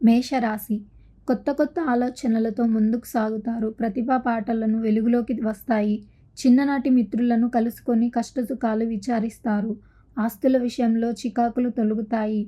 మేషరాశి. కొత్త కొత్త ఆలోచనలతో ముందుకు సాగుతారు. ప్రతిభా పాటలను వెలుగులోకి వస్తాయి. చిన్ననాటి మిత్రులను కలుసుకొని కష్టసుఖాలు విచారిస్తారు. ఆస్తుల విషయంలో చికాకులు తొలుగుతాయి.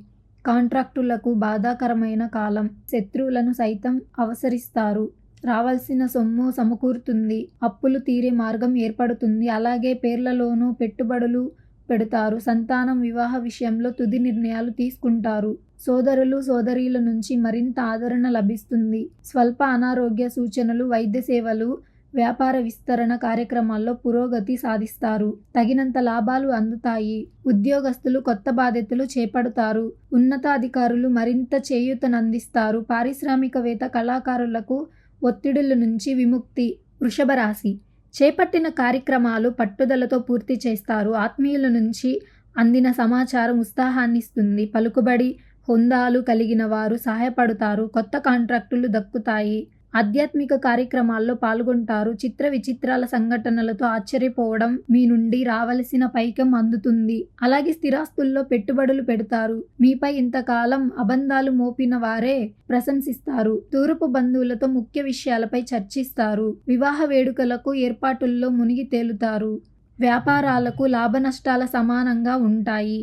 కాంట్రాక్టులకు బాధాకరమైన కాలం. శత్రువులను సైతం అవసరిస్తారు. రావాల్సిన సొమ్ము సమకూరుతుంది. అప్పులు తీరే మార్గం ఏర్పడుతుంది. అలాగే పేర్లలోనూ పెట్టుబడులు పెడతారు. సంతానం వివాహ విషయంలో తుది నిర్ణయాలు తీసుకుంటారు. సోదరులు సోదరీల నుంచి మరింత ఆదరణ లభిస్తుంది. స్వల్ప అనారోగ్య సూచనలు వైద్య సేవలు వ్యాపార విస్తరణ కార్యక్రమాల్లో పురోగతి సాధిస్తారు. తగినంత లాభాలు అందుతాయి. ఉద్యోగస్తులు కొత్త బాధ్యతలు చేపడతారు. ఉన్నతాధికారులు మరింత చేయూతనందిస్తారు. పారిశ్రామికవేత్త కళాకారులకు ఒత్తిడుల నుంచి విముక్తి. వృషభ రాశి. చేపట్టిన కార్యక్రమాలు పట్టుదలతో పూర్తి చేస్తారు. ఆత్మీయుల నుంచి అందిన సమాచారం ఉత్సాహాన్నిస్తుంది. పలుకుబడి హొందాలు కలిగిన వారు సహాయపడతారు కొత్త కాంట్రాక్టులు దక్కుతాయి ఆధ్యాత్మిక కార్యక్రమాల్లో పాల్గొంటారు చిత్ర విచిత్రాల సంఘటనలతో ఆశ్చర్యపోవడం మీ నుండి రావలసిన పైకం అందుతుంది. అలాగే స్థిరాస్తుల్లో పెట్టుబడులు పెడతారు. మీపై ఇంతకాలం అబంధాలు మోపిన వారే ప్రశంసిస్తారు. తూర్పు బంధువులతో ముఖ్య విషయాలపై చర్చిస్తారు. వివాహ వేడుకలకు ఏర్పాటుల్లో మునిగి తేలుతారు. వ్యాపారాలకు లాభనష్టాల సమానంగా ఉంటాయి.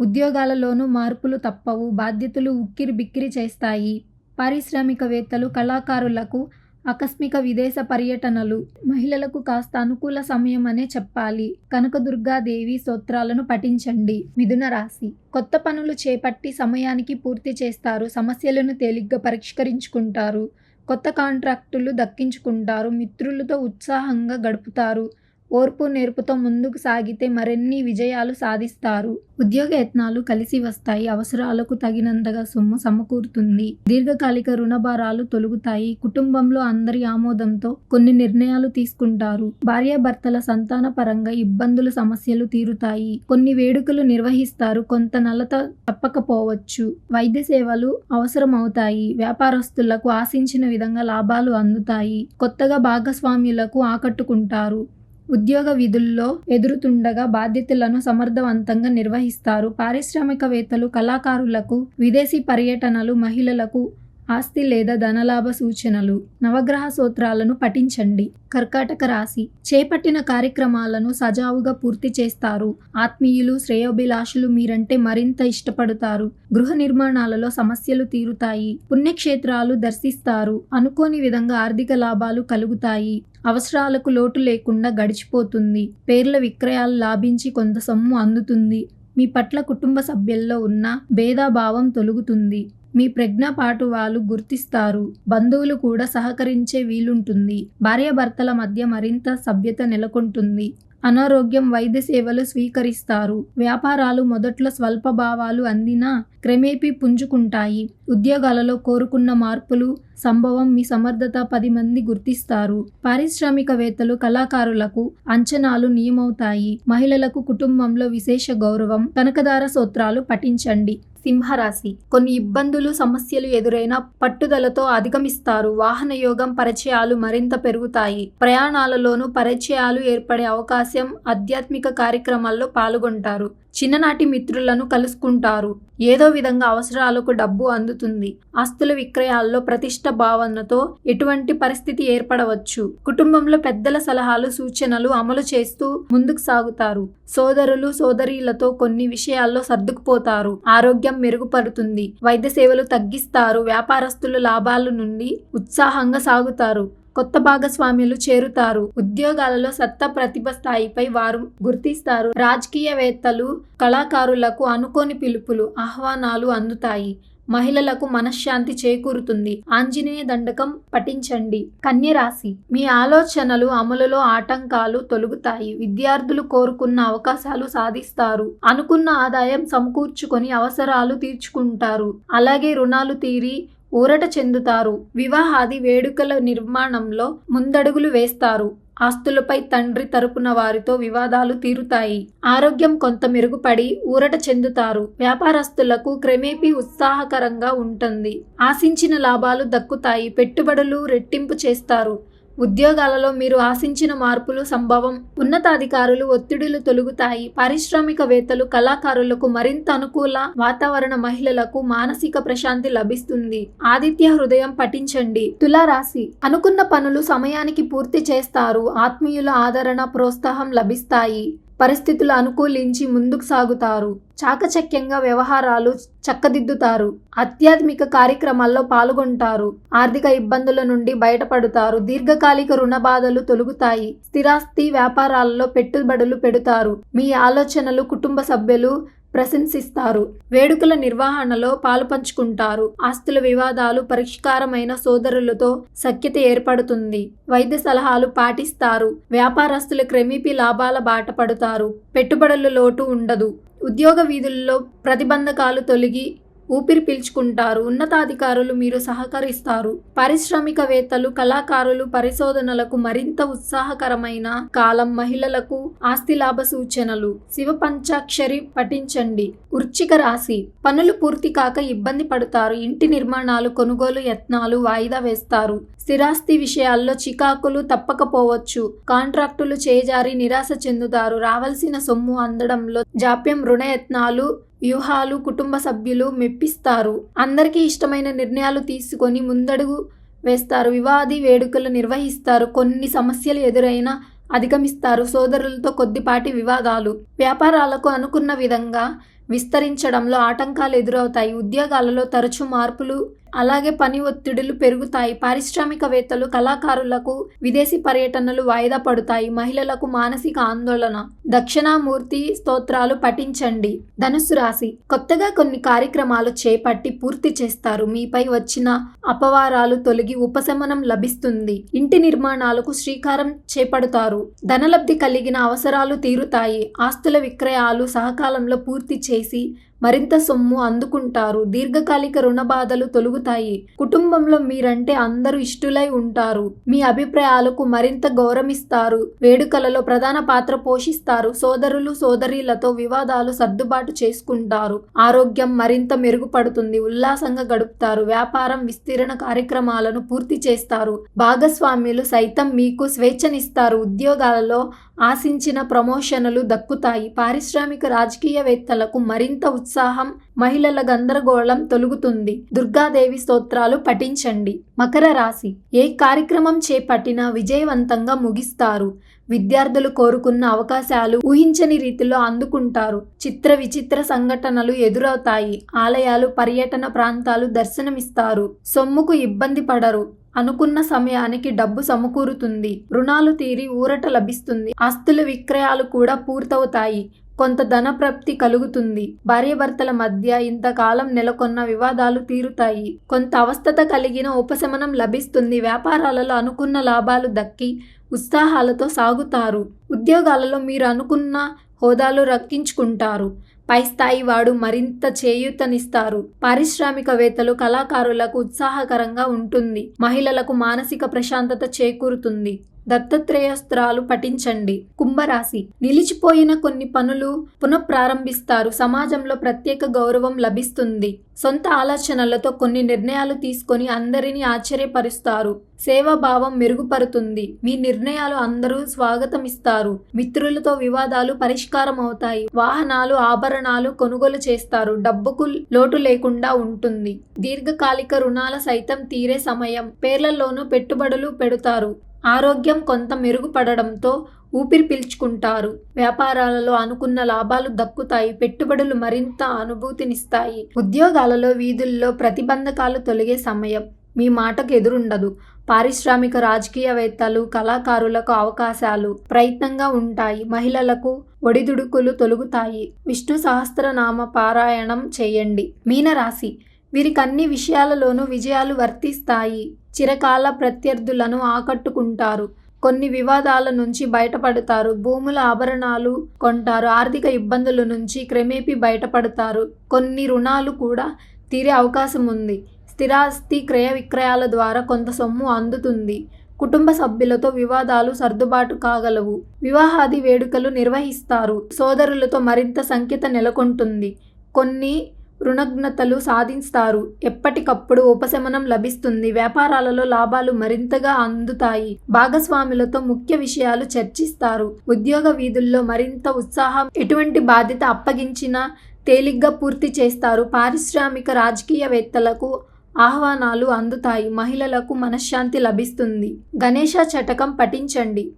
ఉద్యోగాలలోనూ మార్పులు తప్పవు బాధ్యతలు ఉక్కిరి బిక్కిరి చేస్తాయి. పారిశ్రామికవేత్తలు కళాకారులకు ఆకస్మిక విదేశ పర్యటనలు మహిళలకు కాస్త అనుకూల సమయం అనే చెప్పాలి. కనకదుర్గాదేవి స్తోత్రాలను పఠించండి. మిథున రాశి. కొత్త పనులు చేపట్టి సమయానికి పూర్తి చేస్తారు. సమస్యలను తేలిగ్గా పరిష్కరించుకుంటారు. కొత్త కాంట్రాక్టులు దక్కించుకుంటారు. మిత్రులతో ఉత్సాహంగా గడుపుతారు. ఓర్పు నేర్పుతో ముందుకు సాగితే మరిన్ని విజయాలు సాధిస్తారు. ఉద్యోగ యత్నాలు కలిసి వస్తాయి. అవసరాలకు తగినంతగా సొమ్ము సమకూరుతుంది. దీర్ఘకాలిక రుణభారాలు తొలుగుతాయి. కుటుంబంలో అందరి ఆమోదంతో కొన్ని నిర్ణయాలు తీసుకుంటారు. భార్యాభర్తల సంతాన పరంగా ఇబ్బందులు సమస్యలు తీరుతాయి. కొన్ని వేడుకలు నిర్వహిస్తారు. కొంత నలత తప్పకపోవచ్చు. వైద్య సేవలు అవసరమవుతాయి. వ్యాపారస్తులకు ఆశించిన విధంగా లాభాలు అందుతాయి. కొత్తగా భాగస్వామ్యులకు ఆకట్టుకుంటారు. ఉద్యోగ విధుల్లో ఎదురుతుండగా బాధ్యతలను సమర్థవంతంగా నిర్వహిస్తారు. పారిశ్రామికవేత్తలు కళాకారులకు విదేశీ పర్యటనలు మహిళలకు ఆస్తి లేదా ధనలాభ సూచనలు నవగ్రహ సూత్రాలను పఠించండి. కర్కాటక రాశి చేపట్టిన కార్యక్రమాలను సజావుగా పూర్తి చేస్తారు. ఆత్మీయులు శ్రేయోభిలాషులు మీరంటే మరింత ఇష్టపడతారు. గృహ నిర్మాణాలలో సమస్యలు తీరుతాయి. పుణ్యక్షేత్రాలు దర్శిస్తారు. అనుకోని విధంగా ఆర్థిక లాభాలు కలుగుతాయి. అవసరాలకు లోటు లేకుండా గడిచిపోతుంది. పేర్ల విక్రయాలు లాభించి కొంత సొమ్ము అందుతుంది. మీ పట్ల కుటుంబ సభ్యుల్లో ఉన్న భేదాభావం తొలుగుతుంది. మీ ప్రజ్ఞపాటు వాళ్ళు గుర్తిస్తారు. బంధువులు కూడా సహకరించే వీలుంటుంది. భార్యాభర్తల మధ్య మరింత సభ్యత నెలకొంటుంది. అనారోగ్యం వైద్య సేవలు స్వీకరిస్తారు. వ్యాపారాలు మొదట్లో స్వల్ప భావాలు అందినా క్రమేపీ పుంజుకుంటాయి. ఉద్యోగాలలో కోరుకున్న మార్పులు సంభవం మీ సమర్థత పది మంది గుర్తిస్తారు. పారిశ్రామికవేత్తలు కళాకారులకు అంచనాలు నియమవుతాయి. మహిళలకు కుటుంబంలో విశేష గౌరవం కనకదార సూత్రాలు పఠించండి. సింహరాశి. కొన్ని ఇబ్బందులు సమస్యలు ఎదురైనా పట్టుదలతో అధిగమిస్తారు. వాహన యోగం పరిచయాలు మరింత పెరుగుతాయి. ప్రయాణాలలోనూ పరిచయాలు ఏర్పడే అవకాశం ఆధ్యాత్మిక కార్యక్రమాల్లో పాల్గొంటారు. చిన్ననాటి మిత్రులను కలుసుకుంటారు. ఏదో విధంగా అవసరాలకు డబ్బు అందుతుంది. ఆస్తుల విక్రయాల్లో ప్రతిష్ట భావనతో ఎటువంటి పరిస్థితి ఏర్పడవచ్చు. కుటుంబంలో పెద్దల సలహాలు సూచనలు అమలు చేస్తూ ముందుకు సాగుతారు. సోదరులు సోదరీలతో కొన్ని విషయాల్లో సర్దుకుపోతారు. ఆరోగ్యం మెరుగుపడుతుంది. వైద్య సేవలు తగ్గిస్తారు. వ్యాపారస్తులు లాభాల నుండి ఉత్సాహంగా సాగుతారు. కొత్త భాగస్వామ్యులు చేరుతారు. ఉద్యోగాలలో సత్తా ప్రతిభ స్థాయిపై వారు గుర్తిస్తారు. రాజకీయవేత్తలు కళాకారులకు అనుకోని పిలుపులు ఆహ్వానాలు అందుతాయి. మహిళలకు మనశ్శాంతి చేకూరుతుంది. ఆంజనేయ దండకం పఠించండి. కన్యరాశి. మీ ఆలోచనలు అమలులో ఆటంకాలు తొలుగుతాయి. విద్యార్థులు కోరుకున్న అవకాశాలు సాధిస్తారు. అనుకున్న ఆదాయం సమకూర్చుకొని అవసరాలు తీర్చుకుంటారు. అలాగే రుణాలు తీరి ఊరట చెందుతారు. వివాహాది వేడుకల నిర్మాణంలో ముందడుగులు వేస్తారు. ఆస్తులపై తండ్రి తరపున వారితో వివాదాలు తీరుతాయి. ఆరోగ్యం కొంత మెరుగుపడి ఊరట చెందుతారు. వ్యాపారస్తులకు క్రమేపీ ఉత్సాహకరంగా ఉంటుంది. ఆశించిన లాభాలు దక్కుతాయి. పెట్టుబడులు రెట్టింపు చేస్తారు. ఉద్యోగాలలో మీరు ఆశించిన మార్పులు సంభవం ఉన్నతాధికారులు ఒత్తిడులు తొలుగుతాయి. పారిశ్రామికవేత్తలు కళాకారులకు మరింత అనుకూల వాతావరణ మహిళలకు మానసిక ప్రశాంతి లభిస్తుంది. ఆదిత్య హృదయం పఠించండి. తులారాశి. అనుకున్న పనులు సమయానికి పూర్తి చేస్తారు. ఆత్మీయుల ఆదరణ ప్రోత్సాహం లభిస్తాయి. పరిస్థితులు అనుకూలించి ముందుకు సాగుతారు. చాకచక్యంగా వ్యవహారాలు చక్కదిద్దుతారు. ఆధ్యాత్మిక కార్యక్రమాల్లో పాల్గొంటారు. ఆర్థిక ఇబ్బందుల నుండి బయటపడతారు. దీర్ఘకాలిక రుణ బాధలు తొలుగుతాయి. స్థిరాస్తి వ్యాపారాలలో పెట్టుబడులు పెడతారు. మీ ఆలోచనలు కుటుంబ సభ్యులు ప్రశంసిస్తారు. వేడుకల నిర్వహణలో పాలుపంచుకుంటారు. ఆస్తుల వివాదాలు పరిష్కారమైన సోదరులతో సఖ్యత ఏర్పడుతుంది. వైద్య సలహాలు పాటిస్తారు. వ్యాపారస్తులు క్రమేపీ లాభాల బాట పడతారు. పెట్టుబడుల లోటు ఉండదు. ఉద్యోగ వీధుల్లో ప్రతిబంధకాలు తొలగి ఊపిరి పీల్చుకుంటారు. ఉన్నతాధికారులు మీరు సహకరిస్తారు. పారిశ్రామికవేత్తలు కళాకారులు పరిశోధనలకు మరింత ఉత్సాహకరమైన కాలం మహిళలకు ఆస్తి లాభ సూచనలు. శివ పంచాక్షరి పఠించండి. వృచ్చిక రాశి. పనులు పూర్తి కాక ఇబ్బంది పడతారు. ఇంటి నిర్మాణాలు కొనుగోలు యత్నాలు వాయిదా వేస్తారు. స్థిరాస్తి విషయాల్లో చికాకులు తప్పకపోవచ్చు. కాంట్రాక్టులు చేజారి నిరాశ చెందుతారు. రావాల్సిన సొమ్ము అందడంలో జాప్యం రుణయత్నాలు వ్యూహాలు కుటుంబ సభ్యులు మెప్పిస్తారు. అందరికీ ఇష్టమైన నిర్ణయాలు తీసుకొని ముందడుగు వేస్తారు. వివాది వేడుకలు నిర్వహిస్తారు. కొన్ని సమస్యలు ఎదురైనా అధిగమిస్తారు. సోదరులతో కొద్దిపాటి వివాదాలు. వ్యాపారాలకు అనుకున్న విధంగా విస్తరించడంలో ఆటంకాలు ఎదురవుతాయి. ఉద్యోగాలలో తరచూ మార్పులు అలాగే పని ఒత్తిడులు పెరుగుతాయి. పారిశ్రామికవేత్తలు కళాకారులకు విదేశీ పర్యటనలు వాయిదా పడతాయి. మహిళలకు మానసిక ఆందోళన. దక్షిణామూర్తి స్తోత్రాలు పఠించండి. ధనుసు రాశి. కొత్తగా కొన్ని కార్యక్రమాలు చేపట్టి పూర్తి చేస్తారు. మీపై వచ్చిన అపవారాలు తొలగి ఉపశమనం లభిస్తుంది. ఇంటి నిర్మాణాలకు శ్రీకారం చేపడతారు. ధనలబ్ధి కలిగిన అవసరాలు తీరుతాయి. ఆస్తుల విక్రయాలు సహకాలంలో పూర్తి చేసి మరింత సొమ్ము అందుకుంటారు. దీర్ఘకాలిక రుణ బాధలు తొలుగుతాయి. కుటుంబంలో మీరంటే అందరూ ఇష్టులై ఉంటారు. మీ అభిప్రాయాలకు మరింత గౌరవిస్తారు. వేడుకలలో ప్రధాన పాత్ర పోషిస్తారు. సోదరులు సోదరీలతో వివాదాలు సర్దుబాటు చేసుకుంటారు. ఆరోగ్యం మరింత మెరుగుపడుతుంది. ఉల్లాసంగా గడుపుతారు. వ్యాపారం విస్తీరణ కార్యక్రమాలను పూర్తి చేస్తారు. భాగస్వామ్యులు సైతం మీకు స్వేచ్ఛనిస్తారు. ఉద్యోగాలలో ఆశించిన ప్రమోషన్లు దక్కుతాయి. పారిశ్రామిక రాజకీయవేత్తలకు మరింత ఉత్సాహం మహిళల గందరగోళం తొలుగుతుంది. దుర్గాదేవి స్తోత్రాలు పఠించండి. మకర రాశి. ఏ కార్యక్రమం చేపట్టినా విజయవంతంగా ముగిస్తారు. విద్యార్థులు కోరుకున్న అవకాశాలు ఊహించని రీతిలో అందుకుంటారు. చిత్ర విచిత్ర సంఘటనలు ఎదురవుతాయి. ఆలయాలు పర్యటన ప్రాంతాలు దర్శనమిస్తారు. సొమ్ముకు ఇబ్బంది పడరు. అనుకున్న సమయానికి డబ్బు సమకూరుతుంది. రుణాలు తీరి ఊరట లభిస్తుంది. ఆస్తుల విక్రయాలు కూడా పూర్తవుతాయి. కొంత ధనప్రాప్తి కలుగుతుంది. భార్యాభర్తల మధ్య ఇంతకాలం నెలకొన్న వివాదాలు తీరుతాయి. కొంత అవస్థత కలిగిన ఉపశమనం లభిస్తుంది. వ్యాపారాలలో అనుకున్న లాభాలు దక్కి ఉత్సాహాలతో సాగుతారు. ఉద్యోగాలలో మీరు అనుకున్న హోదాలు రక్కించుకుంటారు. పై స్థాయి వాడు మరింత చేయూతనిస్తారు. పారిశ్రామికవేత్తలు కళాకారులకు ఉత్సాహకరంగా ఉంటుంది. మహిళలకు మానసిక ప్రశాంతత చేకూరుతుంది. దత్తాత్రేయస్త్రాలు పఠించండి. కుంభరాశి. నిలిచిపోయిన కొన్ని పనులు పునఃప్రారంభిస్తారు. సమాజంలో ప్రత్యేక గౌరవం లభిస్తుంది. సొంత ఆలోచనలతో కొన్ని నిర్ణయాలు తీసుకొని అందరినీ ఆశ్చర్యపరుస్తారు. సేవాభావం మెరుగుపడుతుంది మీ నిర్ణయాలు అందరూ స్వాగతమిస్తారు. మిత్రులతో వివాదాలు పరిష్కారం అవుతాయి వాహనాలు ఆభరణాలు కొనుగోలు చేస్తారు. డబ్బుకు లోటు లేకుండా ఉంటుంది. దీర్ఘకాలిక రుణాల సైతం తీరే సమయం. పేర్లలోనూ పెట్టుబడులు పెడతారు. ఆరోగ్యం కొంత మెరుగుపడడంతో ఊపిరి పీల్చుకుంటారు. వ్యాపారాలలో అనుకున్న లాభాలు దక్కుతాయి. పెట్టుబడులు మరింత అనుభూతినిస్తాయి. ఉద్యోగాలలో వీధుల్లో ప్రతిబంధకాలు తొలగే సమయం. మీ మాటకు ఎదురుండదు. పారిశ్రామిక రాజకీయవేత్తలు కళాకారులకు అవకాశాలు ప్రయత్నంగా ఉంటాయి. మహిళలకు ఒడిదుడుకులు తొలుగుతాయి. విష్ణు సహస్రనామ పారాయణం చేయండి. మీనరాశి. వీరికి అన్ని విషయాలలోనూ విజయాలు వర్తిస్తాయి. చిరకాల ప్రత్యర్థులను ఆకట్టుకుంటారు. కొన్ని వివాదాల నుంచి బయటపడతారు. భూముల ఆభరణాలు కొంటారు. ఆర్థిక ఇబ్బందుల నుంచి క్రమేపీ బయటపడతారు. కొన్ని రుణాలు కూడా తీరే అవకాశం ఉంది. స్థిరాస్తి క్రయ విక్రయాల ద్వారా కొంత సొమ్ము అందుతుంది. కుటుంబ సభ్యులతో వివాదాలు సర్దుబాటు కాగలవు. వివాహాది వేడుకలు నిర్వహిస్తారు. సోదరులతో మరింత సంఖ్యత నెలకొంటుంది. కొన్ని రుణగ్నతలు సాధిస్తారు. ఎప్పటికప్పుడు ఉపశమనం లభిస్తుంది. వ్యాపారాలలో లాభాలు మరింతగా అందుతాయి. భాగస్వాములతో ముఖ్య విషయాలు చర్చిస్తారు. ఉద్యోగ వీధుల్లో మరింత ఉత్సాహం ఎటువంటి బాధ్యత అప్పగించినా తేలిగ్గా పూర్తి చేస్తారు. పారిశ్రామిక రాజకీయవేత్తలకు ఆహ్వానాలు అందుతాయి. మహిళలకు మనశ్శాంతి లభిస్తుంది. గణేష చటకం పఠించండి.